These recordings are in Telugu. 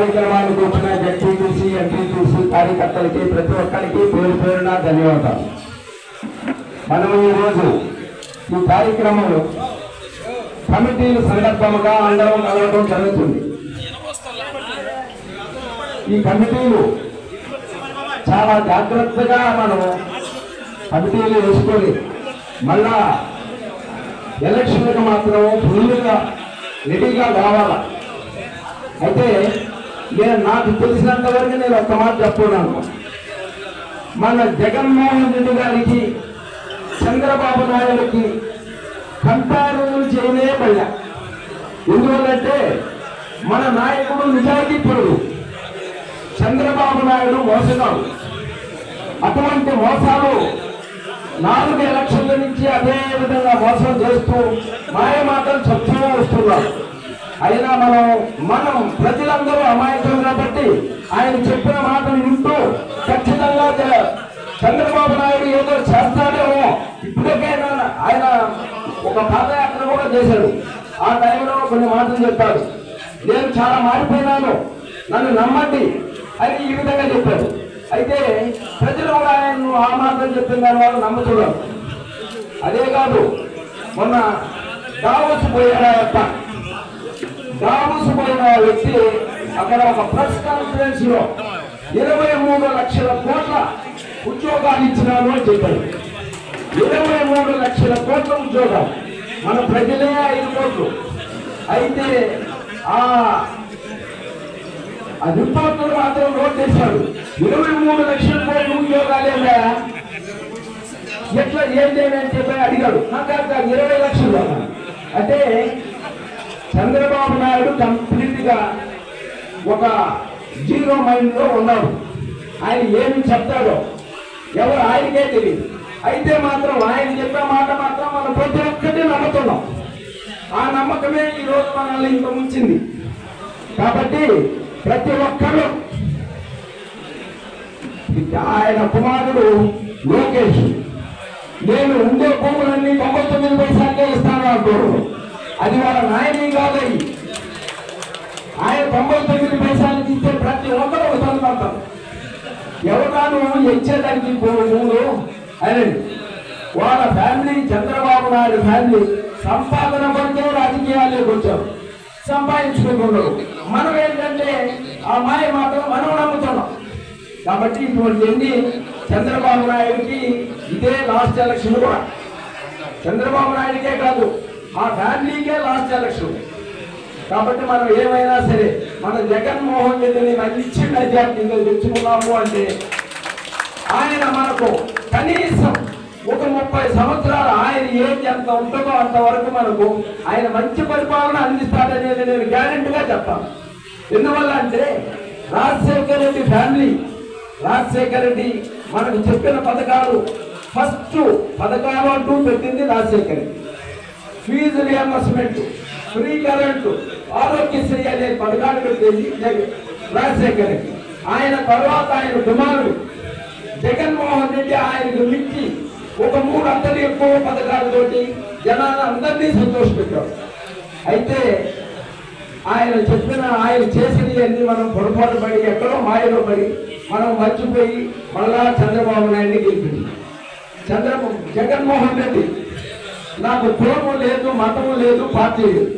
కార్యక్రమానికి చూసి జడ్పీటీసీ ఎంపీటీసీ కార్యకర్తలకి ప్రతి ఒక్కరికి పేరు పేరున ధన్యవాదాలు. మనం ఈరోజు ఈ కార్యక్రమంలో కమిటీలు సందర్భంగా అందరం కలవడం జరుగుతుంది. ఈ కమిటీలు చాలా జాగ్రత్తగా మనం కమిటీలు వేసుకొని మళ్ళా ఎలక్షన్కి మాత్రం ఫుల్గా రెడీగా కావాలా? అయితే నేను నాకు తెలిసినంత వరకు నేను ఒక్క మాట చెప్తున్నాను మన జగన్మోహన్ రెడ్డి గారికి చంద్రబాబు నాయుడుకి కంపారిజన్ చేయనే పడ్డా ఎందువల్లంటే మన నాయకుడు నిజాయితీ పరుడు. చంద్రబాబు నాయుడు మోసగాడు. అటువంటి మోసాలు నాలుగు ఎలక్షన్ల నుంచి అదే విధంగా మోసం చేస్తూ మాయమాటలు చెప్తూ వస్తున్నారు. అయినా మనం మనం ప్రజలందరూ అమాయకులు కాబట్టి ఆయన చెప్పిన మాటలు వింటూ ఖచ్చితంగా చంద్రబాబు నాయుడు ఏదో చేస్తాడేమో ఇప్పటికైనా ఆయన ఒక పాదయాత్ర కూడా చేశాడు. ఆ టైంలో కొన్ని మాటలు చెప్పాడు. నేను చాలా మారిపోయినాను. నన్ను నమ్మండి అని ఈ విధంగా చెప్పాడు. అయితే ప్రజలు కూడా ఆయన ఆ మాటలు చెప్పిన దాని వాళ్ళు నమ్ముతున్నారు. అదే కాదు మొన్న దావోస్ పోయాడప్ప. దావోస్ వ్యక్తి అక్కడ ఒక ప్రెస్ కాన్ఫరెన్స్లో ఇరవై మూడు లక్షల కోట్ల ఉద్యోగాలు ఇచ్చినాను అని చెప్పారు ఇరవై మూడు లక్షల కోట్ల ఉద్యోగాలు. మన ప్రజలే ఐదు కోట్లు. అయితే ఆ ఆ రిపోర్టులు మాత్రం నోట్ చేశాడు. ఇరవై మూడు లక్షల కోట్ల ఉద్యోగాలేదా ఎట్లా ఏం చేయని చెప్పి అడిగాడు. నాకు కాదు ఇరవై లక్షలు అంటే చంద్రబాబు నాయుడు కంప్లీట్గా ఒక జీరో మైండ్లో ఉన్నాడు. ఆయన ఏమి చెప్తాడో ఎవరు ఆయనకే తెలియదు అయితే మాత్రం ఆయన చెప్పే మాట మాత్రం మనం ప్రతి ఒక్కటి నమ్ముతున్నాం. ఆ నమ్మకమే ఈ మనల్ని ఇంత ఉంచింది కాబట్టి ప్రతి ఒక్కరు ఆయన కుమారుడు లోకేష్. నేను ఉండే భూములన్నీ తొంభై తొమ్మిది పైసలకే ఇస్తాను అంటారు అది వాళ్ళ నాయని కాదు ఆయన తొంభై తొమ్మిది పైసలకి ఇస్తే ప్రతి ఒక్కరు వస్తుందంటారు ఎవరు ఇచ్చేదానికి భూములు అని వాళ్ళ ఫ్యామిలీ చంద్రబాబు నాయుడు ఫ్యామిలీ సంపాదన కొరకే రాజకీయాల్లోకి వచ్చారు సంపాదించుకుంటున్నారు. మనం ఏంటంటే ఆ మాయ మాత్రం మనం నమ్ముతున్నాం. కాబట్టి ఇటువంటి చంద్రబాబు నాయుడికి ఇదే లాస్ట్ ఎలక్షన్ కూడా. చంద్రబాబు నాయుడికే కాదు ఆ ఫ్యామిలీకే లాస్ట్ ఎలక్షన్. కాబట్టి మనం ఏమైనా సరే మన జగన్మోహన్ రెడ్డిని మంచి మెజార్టీగా తెచ్చుకున్నాము అంటే ఆయన మనకు కనీసం ఒక ముప్పై సంవత్సరాలు ఆయన ఏజ్ ఎంత ఉంటుందో అంతవరకు మనకు ఆయన మంచి పరిపాలన అందిస్తాడనేది నేను గ్యారెంటీగా చెప్తాను. ఎందువల్ల అంటే రాజశేఖర రెడ్డి ఫ్యామిలీ రాజశేఖర రెడ్డి మనకు చెప్పిన పథకాలు ఫస్ట్ పథకాలు అంటూ పెట్టింది Rajasekhara Reddy. Fee reimbursement free current Aarogyasri అనే పథకాలు పెట్టేది జగన్ రాజశేఖర. ఆయన తర్వాత ఆయన కుమారుడు జగన్మోహన్ రెడ్డి ఆయనకు మించి ఒక మూడు అంతలు ఎక్కువ పథకాలతోటి జనాన్ని అందరినీ సంతోషపెట్టాడు అయితే ఆయన చెప్పిన ఆయన చేసినవి అన్ని మనం పొరపాటు పడి ఎక్కడో మాయలో పడి మనం మర్చిపోయి మళ్ళా చంద్రబాబు నాయుడిని గెలిపింది చంద్రబాబు జగన్మోహన్ రెడ్డి నాకు కులము లేదు మతము లేదు పార్టీ లేదు.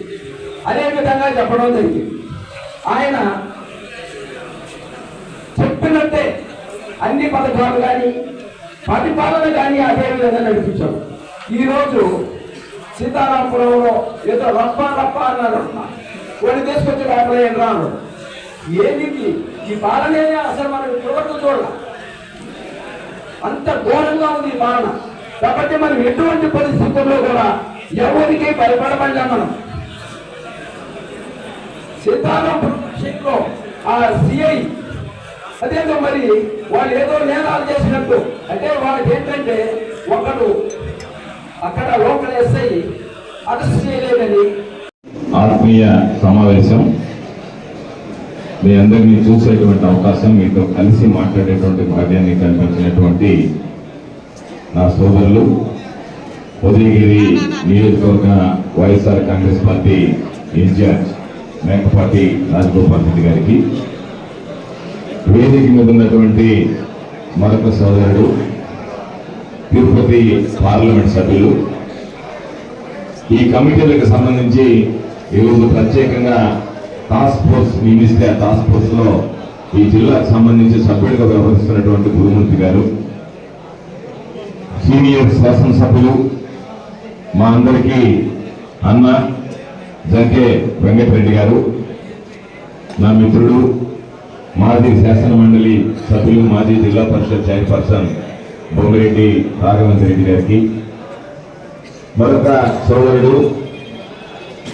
అదే విధంగా చెప్పడం జరిగింది. ఆయన చెప్పినట్టే అన్ని పథకాలు కానీ పరిపాలన కానీ అదే విధంగా నడిపించాం ఈరోజు సీతారాంపురంలో ఏదో రప్ప రప్ప అన్నారు. కొన్ని తీసుకొచ్చి లోపల రాను? ఏమిటి ఈ పాలనే అసలు మనం ఇప్పటివరకు చూడాలి. అంత ఘోరంగా ఉంది ఈ పాలన. కాబట్టి మనం ఎటువంటి పరిస్థితుల్లో కూడా ఎవరికి భయపడమని మనం? సీతారాం విషయంలో ఆ సిఐ అదేదో మరి వాళ్ళు ఏదో నేరాలు చేసినట్టు. అంటే వాళ్ళకి ఏంటంటే ఒకడు అక్కడ లోకల్ ఎస్ఐ అరెస్ట్ చేయలేదని. ఆత్మీయ సమావేశం. మీ అందరినీ చూసేటువంటి అవకాశం మీతో కలిసి మాట్లాడేటువంటి భాగ్యాన్ని కల్పించినటువంటి నా సోదరులు ఉదయగిరి నియోజకవర్గ YSR Congress party in-charge Mekapati Rajagopal Reddy గారికి వేదిక మీద ఉన్నటువంటి మరొక సోదరుడు తిరుపతి పార్లమెంట్ సభ్యులు. ఈ కమిటీలకు సంబంధించి ఈరోజు ప్రత్యేకంగా టాస్క్ ఫోర్స్ నియమిస్తే ఆ టాస్క్ ఫోర్స్లో ఈ జిల్లాకు సంబంధించి సభ్యుడిగా వ్యవహరిస్తున్నటువంటి గురుమూర్తి గారు సీనియర్ శాసనసభ్యులు మా అందరికీ అన్న జంకే వెంకటరెడ్డి గారు నా మిత్రుడు మాజీ శాసన మండలి సభ్యులు మాజీ జిల్లా పరిషత్ చైర్పర్సన్ బొమ్మిరెడ్డి రాఘవంత్ రెడ్డి గారికి మరొక సోదరుడు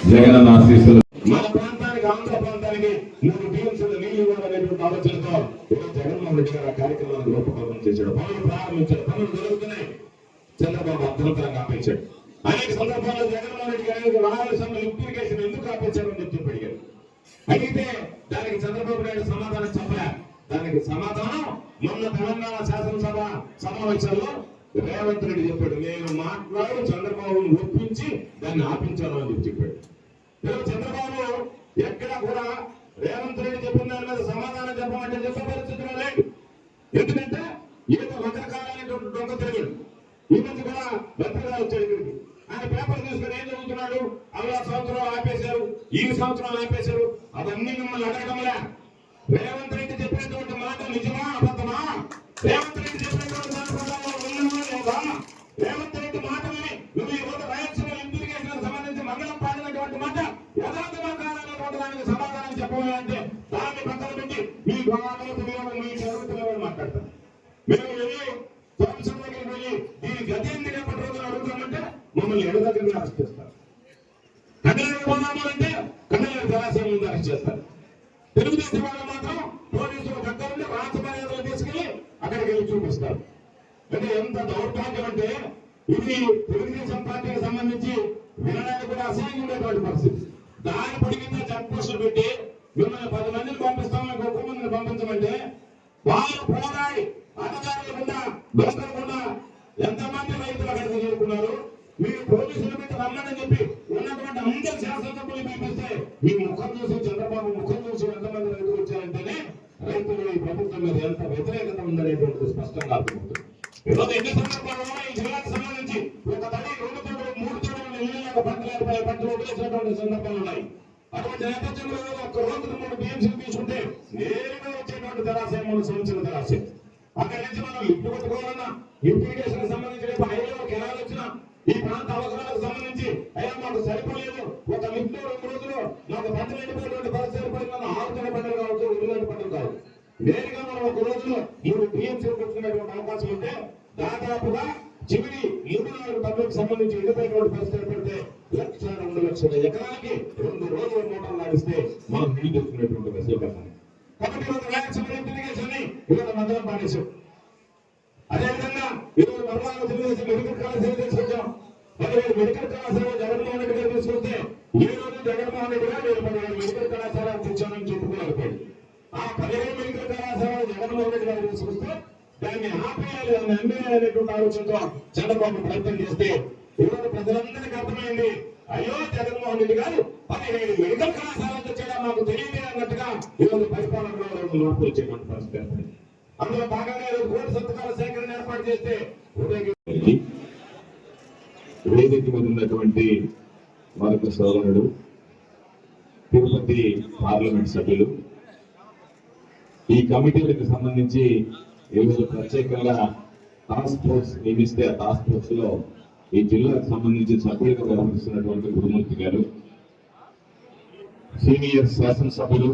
జగన్ ఆశీస్సులు. మన ప్రాంతానికి ఆంధ్ర ప్రాంతానికి మూడు ఆలోచనతో ఈరోజు జగన్మోహన్ రెడ్డి గారు ఆ కార్యక్రమాన్ని రూపకల్పన చేశాడు. పనులు ప్రారంభించాడు. పనులు జరుగుతున్నాయి. చంద్రబాబు అర్థవంతంగా ఆపించాడు అనేక సందర్భాల్లో జగన్మోహన్ రెడ్డి గారికి రాయలసీమ లిఫ్ట్ ఎందుకు ఆపించారని చెప్పి చెప్పి అడిగారు అడిగితే దానికి చంద్రబాబు నాయుడు సమాధానం చెప్పలే. దానికి సమాధానం మొన్న తెలంగాణ శాసనసభ సమావేశాల్లో రేవంత్ రెడ్డి చెప్పాడు. నేను మాట్లాడు చంద్రబాబును ఒప్పించి దాన్ని ఆపించాను అని చెప్పి చెప్పాడు చంద్రబాబు ఎక్కడ కూడా రేవంత్ రెడ్డి చెప్పిన దాని మీద సమాధానం చెప్పమంటే చెప్పే పరిస్థితిలో లేదు. ఎందుకంటే ఏదో రకరకాలైనటువంటి దొంగ తెలియదు ఈ మధ్య కూడా భద్రగా వచ్చాడు ఆయన పేపర్ తీసుకుని ఏం చదువుతున్నాడు? అలా సంవత్సరం ఆపేశారు. ఈ సంవత్సరం ఆపేశారు. అవన్నీ మిమ్మల్ని అడగడంలే రేవంత్ రెడ్డి చెప్పినటువంటి మాట నిజమా అబద్ధమా? రేవంత్ రెడ్డి చెప్పినటువంటి దాని రేవంత్ రెడ్డి మాట విని నువ్వు ఈ రోజు సమాధానం చెప్పవాలంటే దాన్ని పక్కన పెట్టి మీ భావాలు తెలియదు మీ చదువు తెలియదు మాట్లాడతారు మేము వెళ్ళి కమిషన్ దగ్గరికి పోయి దీని గతి ఎందుకు ఎప్పటి రోజులు అడుగుతామంటే మమ్మల్ని ఎడ దగ్గర అరెస్ట్ చేస్తారు. కన్నయ్య పోదాము అంటే కన్నయ్య జలాశయం ముందు అరెస్ట్ చేస్తారు. తెలుగుదేశం వాళ్ళు మాత్రం పోలీసులు దగ్గర ఉండి రాజమర్యాదలు తీసుకెళ్ళి అక్కడికి వెళ్ళి చూపిస్తారు. అంటే ఎంత దౌర్భాగ్యం అంటే ఇది తెలుగుదేశం పార్టీకి సంబంధించి వినడానికి కూడా అసహ్యంగా ఉండేటువంటి పరిస్థితి. దాని పొడిగితే చెక్ పెట్టి మిమ్మల్ని పది మందిని పంపిస్తామని ఒక్క మందిని పంపించమంటే వారు పోరాడి అధికారులు దొరకకుండా ఎంతమంది రైతులు అక్కడికి చేరుకున్నారు? మీరు పోలీసుల మీద రమ్మని చెప్పి ఉన్నటువంటి అందరు శాసనసభ్యులు పంపిస్తే మీ ముఖం చూసి చంద్రబాబు ముఖం చూసి ఎంతమంది రైతులు వచ్చారంటేనే రైతులు ఈ ప్రభుత్వం మీద ఎంత వ్యతిరేకత ఉందనేటువంటిది స్పష్టంగా అర్థమవుతుంది. ఈరోజు ఎన్ని సందర్భాల్లో ఈ జిల్లాకు సంబంధించి ఒక తల్లి రెండు తోడు మూడు తోడు ఇల్లు లేక పంటలు పంటలు వదిలేసినటువంటి సందర్భాలు ఉన్నాయి. అటువంటి నేపథ్యంలో రోజుకు మూడు తీసుకుంటే నేరుగా వచ్చేటువంటి జలాశయం సంవత్సరం జలాశయం. అక్కడి నుంచి మనం కొట్టుకోవాలన్నా ఇరిగేషన్ సంబంధించి హైవేలో కెనాల్ వచ్చినా ఈ ప్రాంత అవసరాలకు సంబంధించి అయ్యా మాకు సరిపోలేదు. ఒక లిఫ్ట్ రెండు రోజులు మాకు పంటలు ఎండిపోయినటువంటి పరిస్థితి ఆరుతున్న పంటలు కావచ్చు ఇరులాంటి పంటలు కావచ్చు. నేరుగా మనం ఒక రోజులో మూడు కొట్టుకునేటువంటి అవకాశం ఉంటే దాదాపుగా చివరి నాలుగు సంబంధించి ఎండిపోయినటువంటి పరిస్థితి ఏర్పడితే లక్ష రెండు లక్షల ఎకరాలకి రెండు రోజుల మోటార్లు లాగిస్తే మనం నీళ్ళు తెచ్చుకునేటువంటి వెసులుబాటు కాబట్టి ఈరోజు రాయలసీమ ఇరిగేషన్ ఈరోజు మధ్యలో పాడేశాం. అదేవిధంగా ఈరోజు మరణాలు తెలుగుదేశం మెడికల్ కళాశాల తీసుకొచ్చాం పదిహేడు మెడికల్ కళాశాల జగన్మోహన్ రెడ్డి గారు తీసుకొస్తే ఈ రోజు జగన్మోహన్ రెడ్డి గారు నేను పదిహేడు మెడికల్ కళాశాల తెచ్చానని చెప్పుకోలేకపోయింది ఆ పదిహేడు మెడికల్ కళాశాల జగన్మోహన్ రెడ్డి గారు తీసుకొస్తే దాన్ని ఆపేయాలి దాన్ని అమ్మేయాలి అనేటువంటి ఆలోచనతో చంద్రబాబు ప్రయత్నం చేస్తే ఈరోజు ప్రజలందరికీ అర్థమైంది. అయ్యో జగన్మోహన్ రెడ్డి గారు పదిహేను మెడికల్ కళాశాలతో చేయడం మాకు తెలియదు అన్నట్టుగా ఈరోజు పరిపాలనలో ఈరోజు మార్పు వచ్చేటువంటి పరిస్థితి అందులో భాగంగా ఈరోజు కోటి సంతకాల సేకరణ ఏర్పాటు చేస్తే వేదిక మీద ఉన్నటువంటి మరొక సోదరుడు తిరుపతి పార్లమెంట్ సభ్యులు. ఈ కమిటీలకు సంబంధించి ఈరోజు ప్రత్యేకంగా టాస్క్ ఫోర్స్ నియమిస్తే ఆ టాస్క్ ఫోర్స్లో ఈ జిల్లాకు సంబంధించి సభ్యులుగా వ్యవహరిస్తున్నటువంటి గురుమూర్తి గారు సీనియర్ శాసనసభ్యులు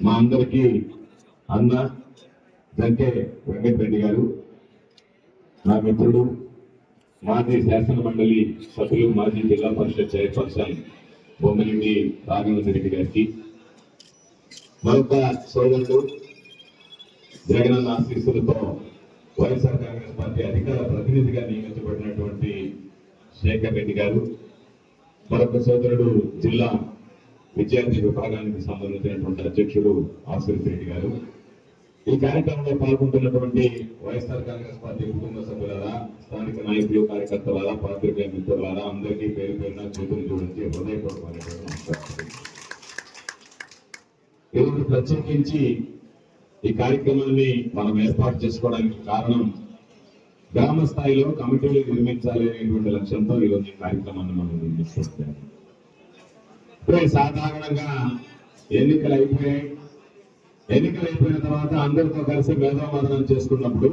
మా అందరికీ అన్న దంకే వెంకటరెడ్డి గారు నా మిత్రుడు మాజీ శాసన మండలి సభ్యులు మాజీ జిల్లా పరిషత్ చైర్పర్సన్ బొమ్మలిండి రాఘవేంద్ర రెడ్డి గారికి మరొక సోదరుడు జగనన్న ఆశీస్సులతో వైఎస్ఆర్ కాంగ్రెస్ పార్టీ అధికార ప్రతినిధిగా నియమించబడినటువంటి శేఖర్ రెడ్డి గారు మరొక సోదరుడు జిల్లా విద్యార్థి విభాగానికి సంబంధించినటువంటి అధ్యక్షుడు ఆశ్రిత్ రెడ్డి గారు. ఈ కార్యక్రమంలో పాల్గొంటున్నటువంటి వైఎస్ఆర్ కాంగ్రెస్ పార్టీ కుటుంబ సభ్యులారా స్థానిక నాయకులు కార్యకర్తలారా పాత్రికేయ మిత్రులారా అందరికీ పేరు పేరున చేతులు జోడించి హృదయపూర్వకమైనటువంటి ఈరోజు ప్రత్యేకించి ఈ కార్యక్రమాన్ని మనం ఏర్పాటు చేసుకోవడానికి కారణం గ్రామ స్థాయిలో కమిటీలు నిర్మించాలి అనేటువంటి లక్ష్యంతో ఈరోజు ఈ కార్యక్రమాన్ని మనం నిర్మిస్తున్నాం. ఇప్పుడు సాధారణంగా ఎన్నికలు అయిపోయాయి. ఎన్నికలు అయిపోయిన తర్వాత అందరితో కలిసి మేధామదనం చేసుకున్నప్పుడు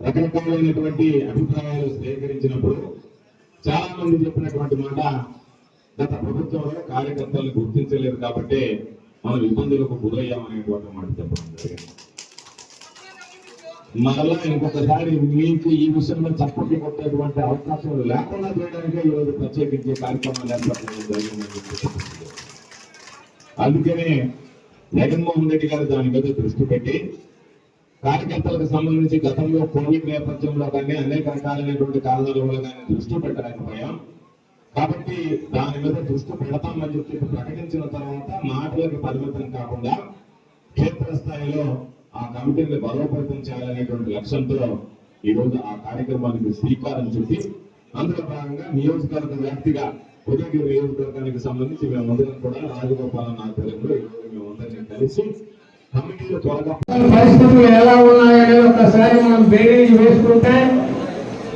రకరకాలైనటువంటి అభిప్రాయాలు సేకరించినప్పుడు చాలా మంది చెప్పినటువంటి మాట గత ప్రభుత్వంలో కార్యకర్తలను గుర్తించలేదు కాబట్టి మనం ఇబ్బందులకు గురయ్యామనేటువంటి మాట చెప్పడం జరిగింది మరలా ఇంకొకసారి మీకు ఈ విషయంలో చప్పట్లు కొట్టేటువంటి అవకాశం లేకుండా చేయడానికే ఈరోజు ప్రత్యేకించే కార్యక్రమాలు ఏర్పాటు జరిగిందని అందుకనే జగన్మోహన్ రెడ్డి గారు దాని మీద దృష్టి పెట్టి కార్యకర్తలకు సంబంధించి గతంలో కోవిడ్ నేపథ్యంలో కానీ అనేక రకాలైనటువంటి కారణాల వల్ల కానీ దృష్టి పెట్టలేకపోయాం. కాబట్టి దాని మీద దృష్టి పెడతామని చెప్పి ప్రకటించిన తర్వాత మాటలకు పరిమితం కాకుండా క్షేత్రస్థాయిలో ఆ కమిటీని బలోపేతం చేయాలనేటువంటి లక్ష్యంతో ఈ రోజు ఆ కార్యక్రమానికి శ్రీకారం చుట్టి అందులో భాగంగా నియోజకవర్గ వ్యాప్తిగా ఉదయగిరి నియోజకవర్గానికి సంబంధించి మేమందరం కూడా రాజగోపాలన్ ఆధ్వర్యంలో ఈ రోజు మేమందరం కలిసి కమిటీలు త్వరగా పరిస్థితులు ఎలా ఉన్నాయనే ఒకసారి మనం బేరీజ్ వేసుకుంటే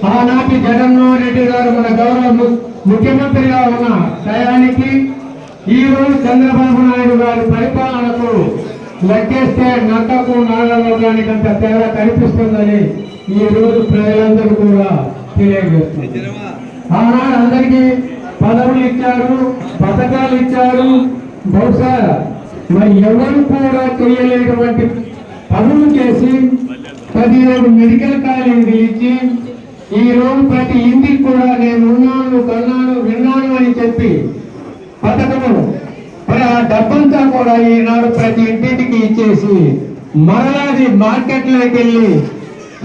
ఆనాటి జగన్మోహన్ రెడ్డి గారు మన గౌరవ ముఖ్యమంత్రిగా ఉన్న టయానికి ఈ రోజు చంద్రబాబు నాయుడు గారి పరిపాలనకు లెక్కేస్తే నక్కకు నాగలోకానికి అంత తేడా కనిపిస్తుందని ఈ రోజు ప్రజలందరూ కూడా తెలియజేస్తున్నారు. ఆనాడు అందరికీ పదవులు ఇచ్చారు పథకాలు ఇచ్చారు. బహుశా మరి ఎవరు కూడా చేయలేటువంటి పనులు చేసి పదిహేడు మెడికల్ కాలేజీలు ఇచ్చి ఈ రోజు ప్రతి ఇంటికి కూడా నేను ఉన్నాను కన్నాను విన్నాను అని చెప్పి పథకము మరి ఆ డబ్బంతా కూడా ఈనాడు ప్రతి ఇంటికి ఇచ్చేసి మరలాది మార్కెట్లోకి వెళ్ళి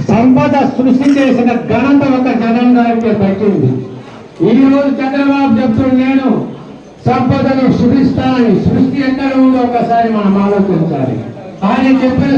సంపద సృష్టి చేసిన ఘనత ఒక జగన్ గారికి దక్కింది ఈ రోజు చంద్రబాబు చెప్తున్నాడు నేను సంపదను సృష్టిస్తానని సృష్టి ఎక్కడ ఉందో ఒకసారి మనం ఆలోచించాలి. ఆయన చెప్పిన